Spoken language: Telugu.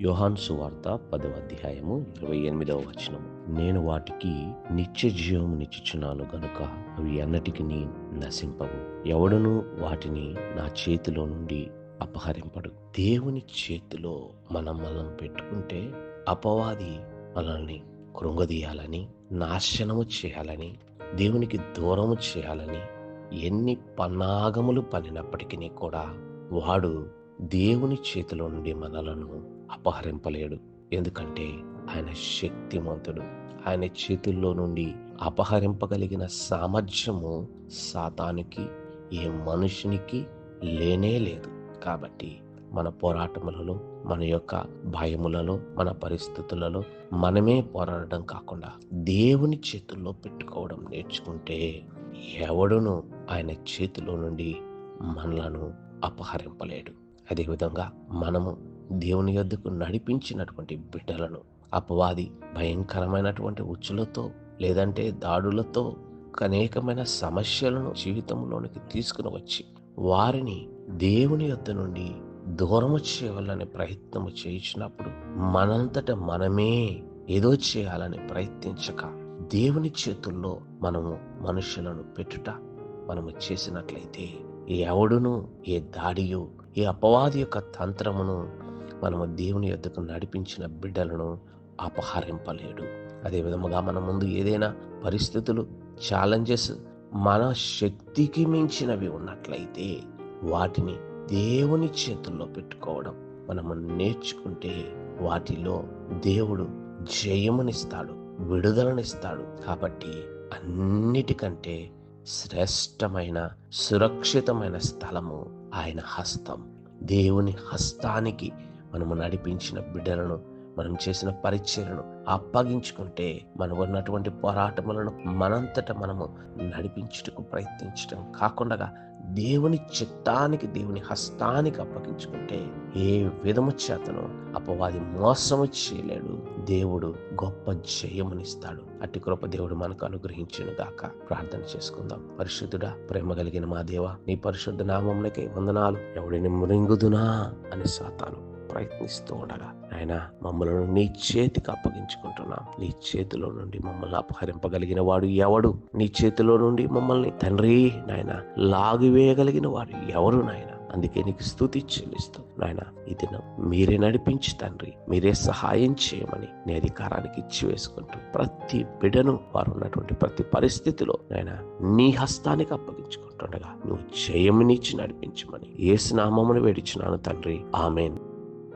యోహాన్సు వార్త పదవ అధ్యాయము ఇరవై ఎనిమిదవ వచనం నేను వాటికి నిత్య జీవము నిచ్చుచున్నాను గనుక అవి ఎన్నటికి నశింపవు. ఎవడను వాటిని నా చేతిలో నుండి అపహరింపడు. దేవుని చేతిలో మనం మనం పెట్టుకుంటే అపవాది మనల్ని కృంగదీయాలని నాశనము చేయాలని దేవునికి దూరము చేయాలని ఎన్ని పన్నాగములు పనినప్పటికీ కూడా వాడు దేవుని చేతిలో నుండి మనలను అపహరింపలేడు. ఎందుకంటే ఆయన శక్తిమంతుడు. ఆయన చేతుల్లో నుండి అపహరింపగలిగిన సామర్థ్యము సాతానికి ఏ మనుషునికి లేనే లేదు. కాబట్టి మన పోరాటములలో మన యొక్క భయములలో మన పరిస్థితులలో మనమే పోరాడడం కాకుండా దేవుని చేతుల్లో పెట్టుకోవడం నేర్చుకుంటే ఎవడును ఆయన చేతిలో నుండి మనలను అపహరింపలేడు. అదేవిధంగా మనము దేవుని యొద్దకు నడిపించినటువంటి బిడ్డలను అపవాది భయంకరమైనటువంటి ఉచ్చులతో లేదంటే దాడులతో అనేకమైన సమస్యలను జీవితంలోనికి తీసుకుని వచ్చి వారిని దేవుని యొద్ద నుండి దూరము చేయవాలని ప్రయత్నము చేయించినప్పుడు మనంతట మనమే ఏదో చేయాలని ప్రయత్నించక దేవుని చేతుల్లో మనము మనుషులను పెట్టుట మనము చేసినట్లయితే ఎవడును ఏ దాడియో ఏ అపవాది యొక్క తంత్రమును మనము దేవుని యొద్దకు నడిపించిన బిడ్డలను అపహరింపలేడు. అదే విధముగా మన ముందు ఏదైనా పరిస్థితులు ఛాలెంజెస్ మన శక్తికి మించినవి ఉన్నట్లయితే వాటిని దేవుని చేతుల్లో పెట్టుకోవడం మనము నేర్చుకుంటే వాటిలో దేవుడు జయమునిస్తాడు విడుదలనిస్తాడు. కాబట్టి అన్నిటికంటే శ్రేష్టమైన సురక్షితమైన స్థలము ఆయన హస్తం. దేవుని హస్తానికి మనము నడిపించిన బిడ్డలను మనం చేసిన పరిచయలను అప్పగించుకుంటే మనం ఉన్నటువంటి పోరాటములను మనంతట మనము నడిపించుటకు ప్రయత్నించడం కాకుండా దేవుని చిత్తానికి దేవుని హస్తానికి అప్పగించుకుంటే ఏ విధము చేతను అపవాది మోసము చేయలేడు. దేవుడు గొప్ప జయమునిస్తాడు. అట్టి కృప దేవుడు మనకు అనుగ్రహించను గాక. ప్రార్థన చేసుకుందాం. పరిశుద్ధుడా ప్రేమ కలిగిన మా దేవ నీ పరిశుద్ధ నామంలోకి వందనాలు. ఎవడిని మృంగుదునా అని సాతాను. ప్రయత్నిస్తూ ఉండగా ఆయన మమ్మలను నీ చేతికి అప్పగించుకుంటున్నాం. నీ చేతిలో నుండి మమ్మల్ని అపహరింపగలిగిన వాడు ఎవడు? నీ చేతిలో నుండి మమ్మల్ని తండ్రి నాయన లాగివేయగలిగిన వాడు ఎవరు నాయన? అందుకే నీకు స్థుతి చెల్లిస్తూ. నాయన ఈ దినం మీరే నడిపించి తండ్రి మీరే సహాయం చేయమని నీ అధికారానికి ఇచ్చి వేసుకుంటూ ప్రతి బిడను వారు ఉన్నటువంటి ప్రతి పరిస్థితిలో నాయన నీ హస్తానికి అప్పగించుకుంటుండగా నువ్వు జయమునిచ్చి నడిపించమని ఏ స్నామమును వేడిచినాను తండ్రి. ఆమెను.